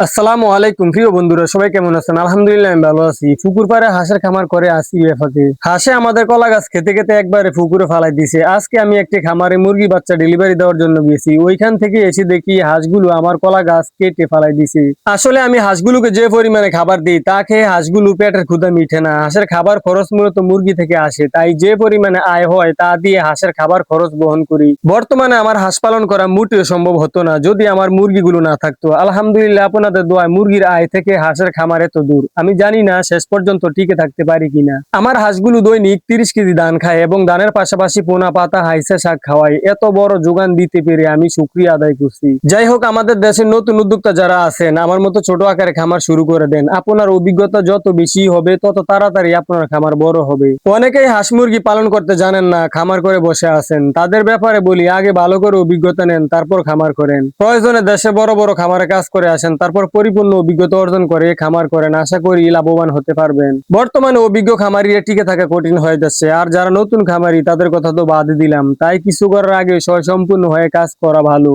আসসালামু আলাইকুম, প্রিয় বন্ধুরা, সবাই কেমন আছেন? আলহামদুলিল্লাহ, আমি ভালো আছি। পুকুর পাড়ে হাঁসের খামার করে আসি এফাতে হাঁসে আমাদের কলা গাছ খেতে খেতে একবারে পুকুরে ফালাই দিছে। আজকে আমি একটি খামারে মুরগি বাচ্চা ডেলিভারি দেওয়ার জন্য গেছি ওইখান থেকে এসে দেখি হাঁসগুলো আমার কলা গাছ কেটে ফালাই দিছে। আসলে আমি হাঁসগুলোকে যে পরিমাণে খাবার দিই, তা খেয়ে হাঁসগুলো পেটের ক্ষুদা মিঠে না। হাঁসের খাবার খরচ মূলত মুরগি থেকে আসে, তাই যে পরিমাণে আয় হয়, তা দিয়ে হাঁসের খাবার খরচ বহন করি। বর্তমানে আমার হাঁস পালন করা মোটেও সম্ভব হতো না। যদি আমার মুরগিগুলো না থাকতো, আলহামদুলিল্লাহ আপনাদের দোয়ায় মুরগির আয় থেকে হাঁসের খামার এত দূর। আমি জানি না শেষ পর্যন্ত টিকে থাকতে পারি কিনা। আমার হাঁসগুলো দৈনিক তিরিশ কেজি ধান খায় এবং ধানের পাশাপাশি পোনা, পাতা, হাইসা শাক খাওয়াই এত বড় যোগান দিতে পেরে আমি শুক্রিয়া আদায় করছি। যাই হোক, আমাদের দেশের নতুন উদ্যোক্তা যারা আছেন, আমার মতো ছোট আকারে খামার শুরু করে দেন। আপনার অভিজ্ঞতা যত বেশি হবে, তত তাড়াতাড়ি আপনার খামার বড় হবে। অনেকেই হাঁস মুরগি পালন করতে জানেন না, খামার করে বসে আছেন। তাদের ব্যাপারে বলি, আগে ভালো করে অভিজ্ঞতা নেন, তারপর খামার করেন। প্রয়োজনে দেশে বড় বড় খামারে কাজ করে আসেন, তারপর পরিপূর্ণ অভিজ্ঞতা অর্জন করে, খামার করেন, আশা করি লাভবান হতে পারবেন। বর্তমানে অভিজ্ঞ খামারিরা টিকে থাকা কঠিন হয়ে যাচ্ছে, আর যারা নতুন খামারি তাদের কথা তো বাদ দিলাম। তাই কিছু করার আগে সম্পূর্ণ হয়ে কাজ করা ভালো।